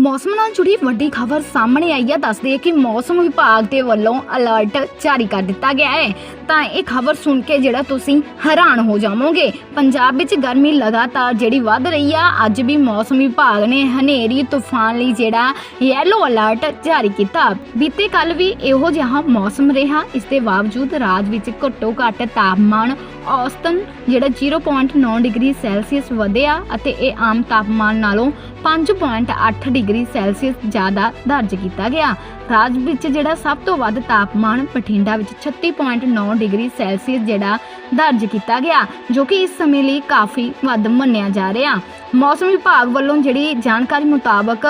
ਮੌਸਮ ਨਾਲ ਜੁੜੀ ਵੱਡੀ ਖਬਰ ਸਾਹਮਣੇ ਆਈ ਹੈ। ਦੱਸਦੇ ਕਿ ਮੌਸਮ ਵਿਭਾਗ ਦੇ ਵੱਲੋਂ ਅਲਰਟ ਜਾਰੀ ਕਰ ਦਿੱਤਾ ਗਿਆ ਹੈ। ਤਾਂ ਇਹ ਖਬਰ ਸੁਣ ਕੇ ਜਿਹੜਾ ਤੁਸੀਂ ਹੈਰਾਨ ਹੋ ਜਾਵੋਗੇ, ਪੰਜਾਬ ਵਿੱਚ ਗਰਮੀ ਲਗਾਤਾਰ ਜਿਹੜੀ ਵੱਧ ਰਹੀ ਆ, ਅੱਜ ਵੀ ਮੌਸਮ ਵਿਭਾਗ ਨੇ ਹਨੇਰੀ ਤੂਫਾਨ ਲਈ ਜਿਹੜਾ ਯੈਲੋ ਅਲਰਟ ਜਾਰੀ ਕੀਤਾ। ਬੀਤੇ ਕੱਲ ਵੀ ਇਹੋ ਜਿਹਾ ਮੌਸਮ ਰਿਹਾ। ਇਸ ਦੇ ਬਾਵਜੂਦ ਰਾਜ ਵਿੱਚ ਘੱਟੋ ਘੱਟ ਤਾਪਮਾਨ ਔਸਤਨ, ਜਿਹੜਾ 0.9 ਡਿਗਰੀ ਸੈਲਸੀਅਸ ਵਧਿਆ ਅਤੇ ਇਹ ਆਮ ਤਾਪਮਾਨ ਨਾਲੋਂ 5.8 ਡਿਗਰੀ ਸੈਲਸੀਅਸ ਜ਼ਿਆਦਾ ਦਰਜ ਕੀਤਾ ਗਿਆ। ਰਾਜ ਵਿੱਚ ਜਿਹੜਾ ਸਭ ਤੋਂ ਵੱਧ ਤਾਪਮਾਨ ਬਠਿੰਡਾ ਵਿੱਚ 36.9 ਡਿਗਰੀ ਸੈਲਸੀਅਸ ਜਿਹੜਾ ਦਰਜ ਕੀਤਾ ਗਿਆ, ਜੋ ਕਿ ਇਸ ਸਮੇਂ ਲਈ ਕਾਫੀ ਵੱਧ ਮੰਨਿਆ ਜਾ ਰਿਹਾ। ਮੌਸਮ ਵਿਭਾਗ ਵੱਲੋਂ ਜਿਹੜੀ ਜਾਣਕਾਰੀ ਮੁਤਾਬਕ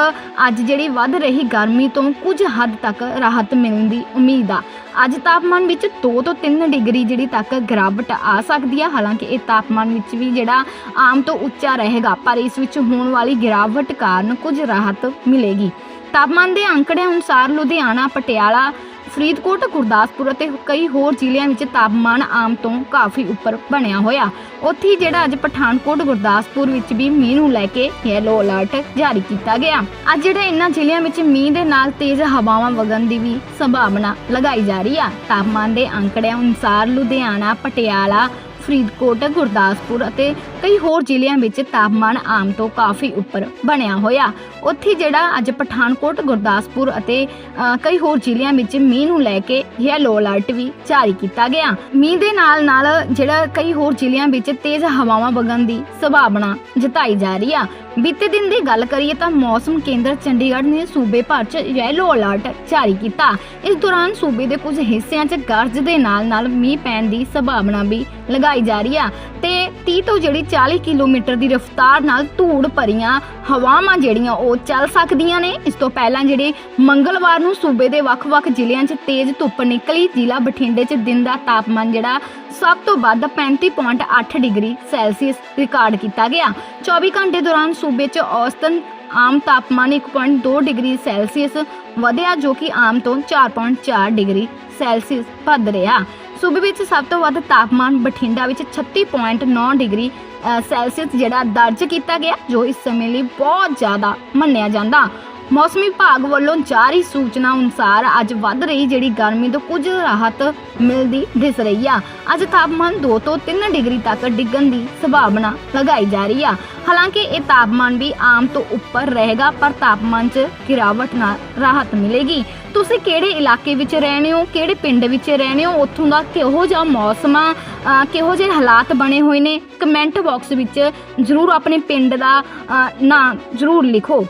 ਅੱਜ ਜਿਹੜੀ ਵੱਧ ਰਹੀ ਗਰਮੀ ਤੋਂ ਕੁਝ ਹੱਦ ਤੱਕ ਰਾਹਤ ਮਿਲਣ ਦੀ ਉਮੀਦ ਆ। ਅੱਜ ਤਾਪਮਾਨ ਵਿੱਚ 2 ਤੋਂ 3 ਡਿਗਰੀ ਜਿਹੜੀ ਤੱਕ ਗਿਰਾਵਟ ਆ ਸਕਦੀ ਆ। ਹਾਲਾਂਕਿ ਇਹ ਤਾਪਮਾਨ ਵਿੱਚ ਵੀ ਜਿਹੜਾ ਆਮ ਤੋਂ ਉੱਚਾ ਰਹੇਗਾ, ਪਰ ਇਸ ਵਿੱਚ ਹੋਣ ਵਾਲੀ ਗਿਰਾਵਟ ਕਾਰਨ ਕੁਝ ਰਾਹਤ ਮਿਲੇਗੀ। ਤਾਪਮਾਨ ਦੇ ਅੰਕੜੇ ਅਨੁਸਾਰ ਲੁਧਿਆਣਾ, ਪਟਿਆਲਾ ਫਰੀਦਕੋਟ, ਗੁਰਦਾਸਪੁਰ ਅਤੇ ਕਈ ਹੋਰ ਜ਼ਿਲ੍ਹਿਆਂ ਵਿੱਚ ਤਾਪਮਾਨ ਆਮ ਤੋਂ ਕਾਫੀ ਉੱਪਰ ਬਣਿਆ ਹੋਇਆ। ਉੱਥੇ ਜਿਹੜਾ ਅੱਜ ਪਠਾਨਕੋਟ, ਗੁਰਦਾਸਪੁਰ ਵਿੱਚ ਵੀ ਮੀਂਹ ਨੂੰ ਲੈ ਕੇ ਯੈਲੋ ਅਲਰਟ ਜਾਰੀ ਕੀਤਾ ਗਿਆ। ਅੱਜ ਜਿਹੜੇ ਇਨ੍ਹਾਂ ਜ਼ਿਲ੍ਹਿਆਂ ਵਿੱਚ ਮੀਂਹ ਦੇ ਨਾਲ ਤੇਜ਼ ਹਵਾਵਾਂ ਵਗਣ ਦੀ ਵੀ ਸੰਭਾਵਨਾ ਲਗਾਈ ਜਾ ਰਹੀ ਆ। ਤਾਪਮਾਨ ਦੇ ਅੰਕੜਿਆਂ ਅਨੁਸਾਰ ਲੁਧਿਆਣਾ, ਪਟਿਆਲਾ, ਫਰੀਦਕੋਟ, ਗੁਰਦਾਸਪੁਰ ਅਤੇ ਕਈ ਹੋਰ ਜ਼ਿਲ੍ਹਿਆਂ ਵਿੱਚ ਤਾਪਮਾਨ ਆਮ ਤੋਂ ਕਾਫੀ ਉੱਪਰ ਬਣਿਆ ਹੋਇਆ। ਉੱਥੇ ਜਿਹੜਾ ਅੱਜ ਪਠਾਨਕੋਟ, ਗੁਰਦਾਸਪੁਰ ਅਤੇ ਕਈ ਹੋਰ ਜ਼ਿਲ੍ਹਿਆਂ ਵਿੱਚ ਮੀਂਹ ਨੂੰ ਲੈ ਕੇ ਯੈਲੋ ਅਲਰਟ ਵੀ ਜਾਰੀ ਕੀਤਾ ਗਿਆ। ਮੀਂਹ ਦੇ ਨਾਲ ਨਾਲ ਜਿਹੜਾ ਕਈ ਹੋਰ ਜ਼ਿਲ੍ਹਿਆਂ ਵਿੱਚ ਤੇਜ਼ ਹਵਾਵਾਂ ਵਗਣ ਦੀ ਸੰਭਾਵਨਾ ਜਤਾਈ ਜਾ ਰਹੀ ਆ। ਬੀਤੇ ਦਿਨ ਦੀ ਗੱਲ ਕਰੀਏ ਤਾਂ ਮੌਸਮ ਕੇਂਦਰ ਚੰਡੀਗੜ੍ਹ ਨੇ ਸੂਬੇ ਭਰ 'ਚ ਯੈਲੋ ਅਲਰਟ ਜਾਰੀ ਕੀਤਾ। ਇਸ ਦੌਰਾਨ ਸੂਬੇ ਦੇ ਕੁਝ ਹਿੱਸਿਆਂ 'ਚ ਗਰਜ ਦੇ ਨਾਲ ਨਾਲ ਮੀਂਹ ਪੈਣ ਦੀ ਸੰਭਾਵਨਾ ਵੀ ਲਗਾਈ ਜਾ ਰਹੀ ਆ। ਤੇ 30 ਤੋਂ ਜਿਹੜੀ 40 ਕਿਲੋਮੀਟਰ ਦੀ ਰਫ਼ਤਾਰ ਨਾਲ ਧੂੜ ਭਰੀਆਂ ਹਵਾਵਾਂ ਜਿਹੜੀਆਂ ਉਹ ਚੱਲ ਸਕਦੀਆਂ ਨੇ। ਇਸ ਤੋਂ ਪਹਿਲਾਂ ਜਿਹੜੇ ਮੰਗਲਵਾਰ ਨੂੰ ਸੂਬੇ ਦੇ ਵੱਖ-ਵੱਖ ਜ਼ਿਲ੍ਹਿਆਂ 'ਚ ਤੇਜ਼ ਧੁੱਪ ਨਿਕਲੀ, ਜ਼ਿਲ੍ਹਾ ਬਠਿੰਡੇ 'ਚ ਦਿਨ ਦਾ ਤਾਪਮਾਨ ਜਿਹੜਾ ਸਭ ਤੋਂ ਵੱਧ 35.8 ਡਿਗਰੀ ਸੈਲਸੀਅਸ ਰਿਕਾਰਡ ਕੀਤਾ ਗਿਆ। 24 ਘੰਟੇ ਦੌਰਾਨ ਸੂਬੇ 'ਚ ਔਸਤਨ ਆਮ ਤਾਪਮਾਨ 1.2 ਡਿਗਰੀ ਸੈਲਸੀਅਸ ਵਧਿਆ, ਜੋ ਕਿ ਆਮ ਤੋਂ 4.4 ਡਿਗਰੀ ਸੈਲਸੀਅਸ ਵੱਧ ਰਿਹਾ। ਸੂਬੇ ਵਿੱਚ ਸਭ ਤੋਂ ਵੱਧ ਤਾਪਮਾਨ ਬਠਿੰਡਾ ਵਿੱਚ 36.9 ਡਿਗਰੀ ਸੈਲਸੀਅਸ ਜਿਹੜਾ ਦਰਜ ਕੀਤਾ ਗਿਆ, ਜੋ ਇਸ ਸਮੇਂ ਲਈ ਬਹੁਤ ਜ਼ਿਆਦਾ ਮੰਨਿਆ ਜਾਂਦਾ। ਮੌਸਮੀ ਵਿਭਾਗ ਵੱਲੋਂ ਜਾਰੀ ਸੂਚਨਾ ਅਨੁਸਾਰ ਅੱਜ ਵੱਧ ਰਹੀ ਜਿਹੜੀ ਗਰਮੀ ਤੋਂ ਕੁਝ ਰਾਹਤ ਮਿਲਦੀ ਦਿਸ ਰਹੀ ਆ। ਅੱਜ ਤਾਪਮਾਨ 2 ਤੋਂ 3 ਡਿਗਰੀ ਤੱਕ ਡਿੱਗਣ ਦੀ ਸੰਭਾਵਨਾ ਲਗਾਈ ਜਾ ਰਹੀ ਆ। ਹਾਲਾਂਕਿ ਇਹ ਤਾਪਮਾਨ ਵੀ ਆਮ ਤੋਂ ਉੱਪਰ ਰਹੇਗਾ, ਪਰ ਤਾਪਮਾਨ 'ਚ ਗਿਰਾਵਟ ਨਾਲ ਰਾਹਤ ਮਿਲੇਗੀ। ਤੁਸੀਂ ਕਿਹੜੇ ਇਲਾਕੇ ਵਿੱਚ ਰਹਿੰਦੇ ਹੋ? ਕਿਹੜੇ ਪਿੰਡ ਵਿੱਚ ਰਹਿੰਦੇ ਹੋ? ਉੱਥੋਂ ਦਾ ਕਿਹੋ ਜਿਹਾ ਮੌਸਮ ਆ? ਕਿਹੋ ਜਿਹੇ ਹਾਲਾਤ ਬਣੇ ਹੋਏ ਨੇ? ਕਮੈਂਟ ਬਾਕਸ ਵਿੱਚ ਜਰੂਰ ਆਪਣੇ ਪਿੰਡ ਦਾ ਨਾਂ ਜਰੂਰ ਲਿਖੋ।